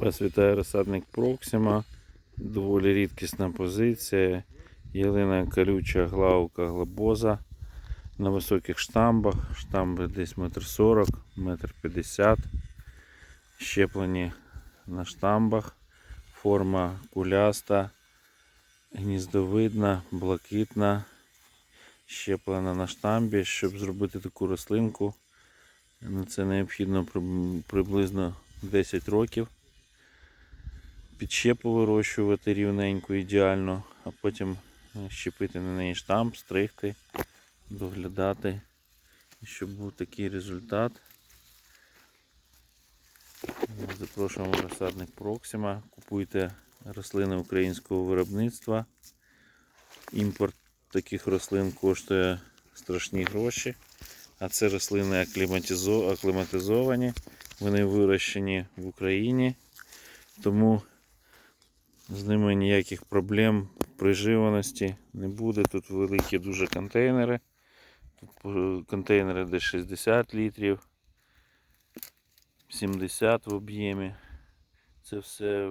Вас вітає розсадник Проксима. Доволі рідкісна позиція. Ялина колюча главка глобоза на високих штамбах. Штамби десь метр сорок, метр п'ятдесят. Щеплені на штамбах. Форма куляста, гніздовидна, блакитна. Щеплена на штамбі. Щоб зробити таку рослинку, на це необхідно приблизно 10 років підщепу вирощувати рівненько, ідеально, а потім е, щепити на неї штамп, стригти, доглядати, щоб був такий результат. Запрошуємо в розсадник Проксима. Купуйте рослини українського виробництва. Імпорт таких рослин коштує страшні гроші. А це рослини акліматизовані. Вони вирощені в Україні. Тому з ними ніяких проблем приживаності не буде. Тут великі дуже контейнери. Тут контейнери десь 60 літрів, 70 в об'ємі. Це все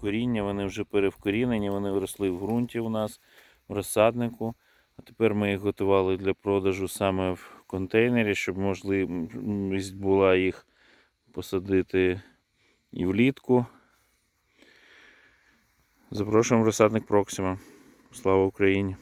коріння, вони вже перевкорінені, вони виросли в ґрунті у нас, в розсаднику. А тепер ми їх готували для продажу саме в контейнері, щоб можливість була їх посадити і влітку. Запрошуємо в розсадник Проксима. Слава Україні!